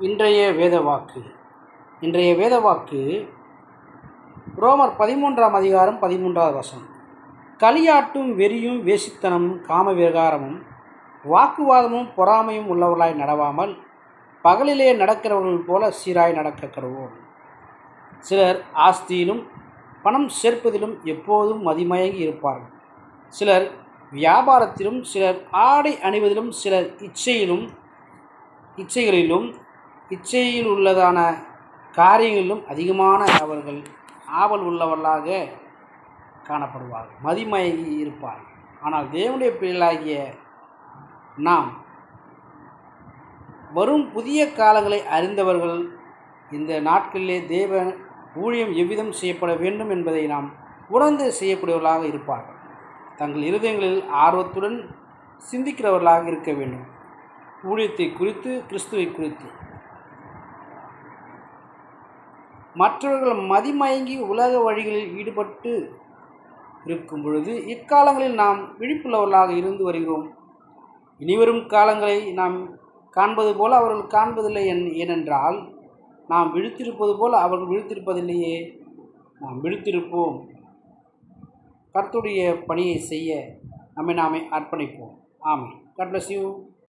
இன்றைய வேதவாக்கு. இன்றைய வேதவாக்கு ரோமர் பதிமூன்றாம் அதிகாரம் பதிமூன்றாவது வசனம். களியாட்டும் வெறியும் வேசித்தனமும் காம விகாரமும் வாக்குவாதமும் பொறாமையும் உள்ளவர்களாய் நடவாமல் பகலிலே நடக்கிறவர்கள் போல சீராய் நடக்க கருவோம் சிலர் ஆஸ்தியிலும் பணம் சேர்ப்பதிலும் எப்போதும் மதிமயங்கி இருப்பார்கள். சிலர் வியாபாரத்திலும் சிலர் ஆடை அணிவதிலும் சிலர் இச்சையிலும் இச்சைகளிலும் இச்சையில் உள்ளதான காரியங்களிலும் அதிகமான அவர்கள் ஆவல் உள்ளவர்களாக காணப்படுவார்கள். மதிமயங்கி இருப்பார்கள். ஆனால் தேவனுடைய பிள்ளைகளாகிய நாம் வரும் புதிய காலங்களை அறிந்தவர்கள் இந்த நாட்களிலே தேவ ஊழியம் எவ்விதம் செய்யப்பட வேண்டும் என்பதை நாம் உணர்ந்து செய்யக்கூடியவர்களாக இருப்பார்கள். தங்கள் இருதயங்களில் ஆர்வத்துடன் சிந்திக்கிறவர்களாக இருக்க வேண்டும். ஊழியத்தை குறித்து கிறிஸ்துவை குறித்து. மற்றவர்கள் மதிமயங்கி உலக வழிகளில் ஈடுபட்டு இருக்கும் பொழுது இக்காலங்களில் நாம் விழிப்புள்ளவர்களாக இருந்து வருகிறோம். இனிவரும் காலங்களை நாம் காண்பது போல் அவர்கள் காண்பதில்லை என் ஏனென்றால் நாம் விழித்திருப்பது போல் அவர்கள் விழித்திருப்பதில்லையே. நாம் விழித்திருப்போம். கர்த்துடைய பணியை செய்ய நம்மை நாமே அர்ப்பணிப்போம். ஆமாம் காட் பிளஸ் யூ